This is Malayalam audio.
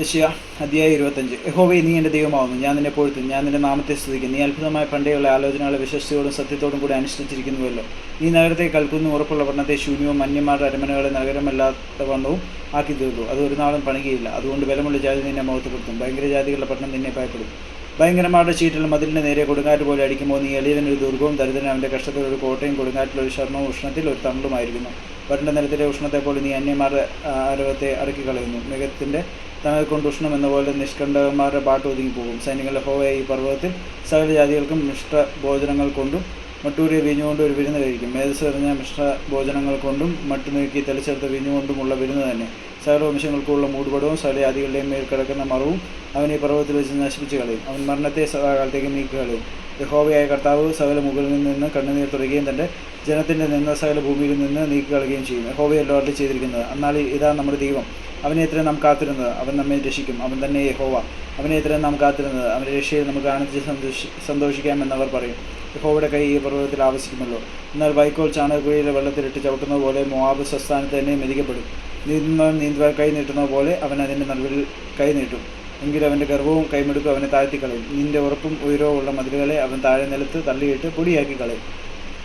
യശയ അധ്യായ ഇരുപത്തഞ്ച്. യഹോവേ നീ എന്റെ ദൈവമാവുന്നു ഞാൻ നിന്നെ പൊഴുത്തും ഞാൻ നിന്റെ നാമത്തെ സ്തുതിക്കും നീ അത്ഭുതമായ പണ്ടേയുള്ള ആലോചനകളെ വിശ്വസ്തയോടും സത്യത്തോടും കൂടി അനുഷ്ഠിച്ചിരിക്കുന്നുവല്ലോ. ഈ നഗരത്തെ കൽക്കുന്നു ഉറപ്പുള്ള പട്ടണത്തെ ശൂന്യവും മന്യന്മാരുടെ അരമനകളെ നഗരമല്ലാത്ത വണ്ണവും ആക്കി തീർക്കും. അത് ഒരു നാളും പണികയില്ല അതുകൊണ്ട് ബലമുള്ള ജാതി നിന്നെ മുഖത്തുപെടുത്തും ഭയങ്കര ജാതികളുടെ പട്ടണം നിന്നെ ഭയപ്പെടും. ഭയങ്കരമാരുടെ ചീറ്റിൽ മതിലിന്റെ നേരെ കൊടുങ്കാറ്റ് പോലെ അടിക്കുമ്പോൾ നീ എളിയവനൊരു ദുർഗവും ദരിദ്രൻ അവന്റെ കഷ്ടത്തിൽ ഒരു കോട്ടയും കൊടുങ്കാറ്റിൽ ഒരു ശർമ്മവും ഉഷ്ണത്തിൽ ഒരു തണ്ടുമായിരിക്കുന്നു. വരണ്ട നിലത്തിലെ ഉഷ്ണത്തെ പോലെ നീ അന്യമാരുടെ ആരവത്തെ അടക്കി കളയുന്നു. മികത്തിന്റെ തണൽ കൊണ്ട് ഉഷ്ണം എന്ന പോലെ നിഷ്കണ്ഠകന്മാരുടെ പാട്ട് ഒതുങ്ങിപ്പോകും. സൈനികളുടെ ഹോവ ഈ പർവതത്തിൽ സകല ജാതികൾക്കും മിഷ്ട ഭോജനങ്ങൾ കൊണ്ടും മട്ടൂരിയ വീഞ്ഞുകൊണ്ട് ഒരു വിരുന്ന് കഴിക്കും. മേധസ് എറിഞ്ഞ മിഷ്ട ഭോജനങ്ങൾ കൊണ്ടും മട്ടു നീക്കി തെളിച്ചെടുത്ത വീഞ്ഞുകൊണ്ടുമുള്ള വിരുന്ന് തന്നെ. സകല വംശങ്ങൾക്കുള്ള മൂടുപടവും സകല ജാതികളുടെയും മേൽ കിടക്കുന്ന മറവും അവൻ ഈ പർവതത്തിൽ വെച്ച് നശിപ്പിച്ച് കളയും. അവൻ മരണത്തെ സദാകാലത്തേക്ക് നീക്കി കളയും. യഹോവയായ കർത്താവ് സകല മുകളിൽ നിന്ന് കണ്ണുനീർ തുടരുകയും തന്റെ ജനത്തിന്റെ നിന്ന് സകല ഭൂമിയിൽ നിന്ന് നീക്കി കളയുകയും ചെയ്യും. യഹോവയല്ലോ അരുളി ചെയ്തിരിക്കുന്നത് എന്നാൽ ഇതാ നമ്മുടെ ദൈവം. അവനെ എത്ര നാം കാത്തിരുന്നത് അവൻ നമ്മെ രക്ഷിക്കും. അവൻ തന്നെ യഹോവ. അവനെ എത്ര നാം കാത്തിരുന്നത് അവന്റെ രക്ഷയിൽ നമുക്ക് ആനന്ദിച്ച് സന്തോഷി സന്തോഷിക്കാമെന്നവർ പറയും. യഹോവയുടെ കൈ ഈ പർവതത്തിൽ ആവശ്യിക്കുമല്ലോ എന്നാൽ വൈക്കോൽ ചാണകക്കുഴിയിലെ വെള്ളത്തിലിട്ട് ചവിട്ടുന്ന പോലെ മോവാബ് സ്വസ്ഥാനത്ത് തന്നെ മെതിക്കപ്പെടും. നീന്തുന്നവൻ നീന്തുവാൻ കൈ നീട്ടുന്ന പോലെ അവൻ അതിന്റെ നടുവിൽ കൈ നീട്ടും. എങ്കിൽ അവന്റെ ഗർവവും കൈമെടുക്കും അവനെ താഴ്ത്തിക്കളയും. നിന്റെ ഉറപ്പും ഉയരവും ഉള്ള മതിലുകളെ അവൻ താഴെ നിലത്ത് തള്ളിയിട്ട് പൊടിയാക്കി കളയും.